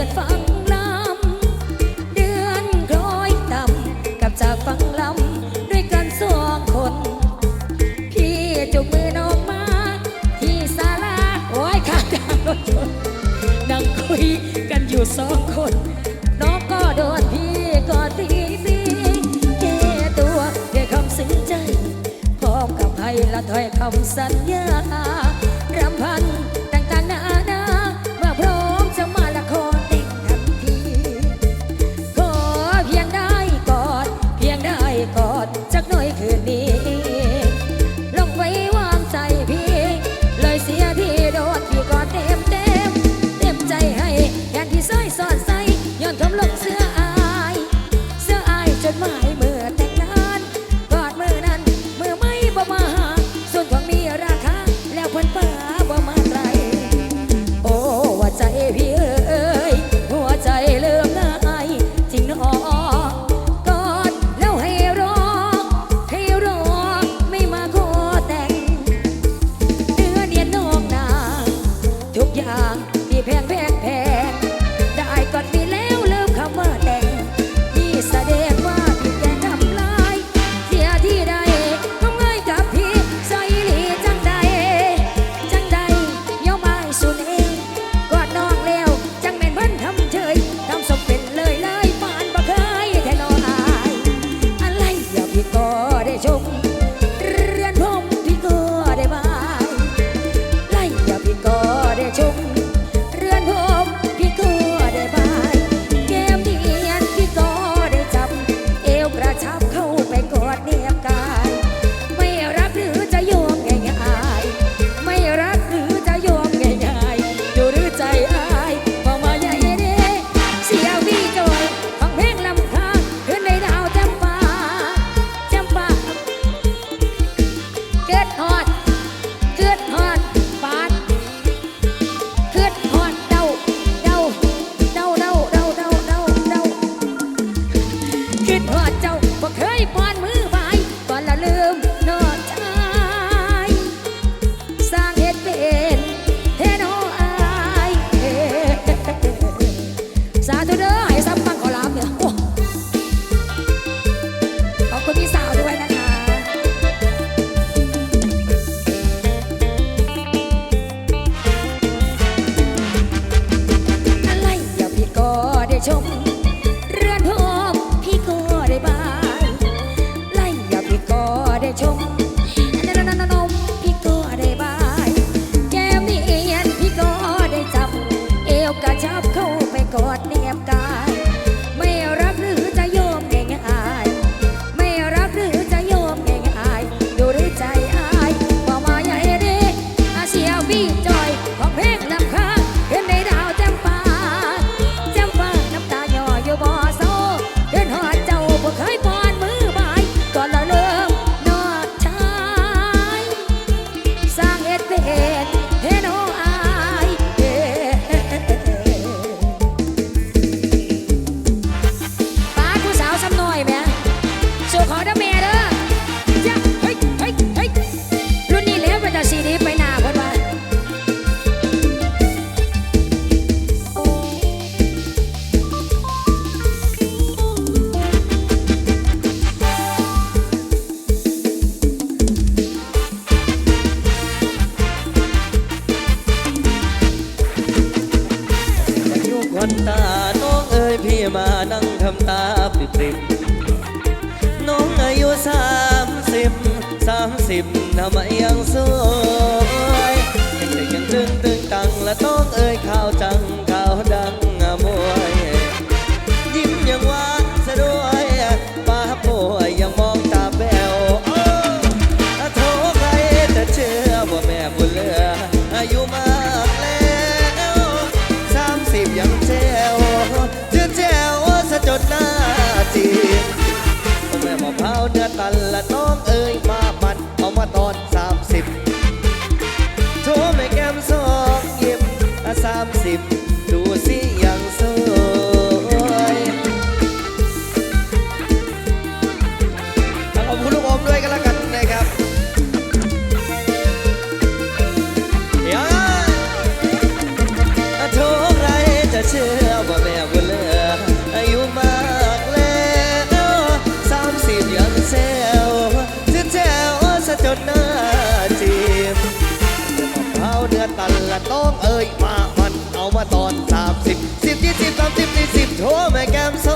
อนฟังลำเดือนคลอยต่ำกัจาฟังลำด้วยกันสองคน พี่จุกมือน้องมา ที่ศาลาโอ้ยข้าางรถดังคุยกันอยู่สองคน น้องก็โดนพี่ก็ตีซีแก้ตัวแก้คำสินใจพร้อกับให้ละถ้อยคำสัญญารำพันำตาปริบปริบน้องอายุสามสิบสามสิบทำไมยังสวยเด็กๆยังตึงตึงตังและต้องเอ่ยข่าวจังาเดือตันละน้องเอ๋ยมาบัดเอามาตอนสามสิบโชว์ไม่แก้มสองเยิบละสามสิบดูสิยังสวยขอบคุณลูกอมด้วยกันละกันนะครับยาโชคไรจะเชื่อ สิบโทแม่แก้มโซ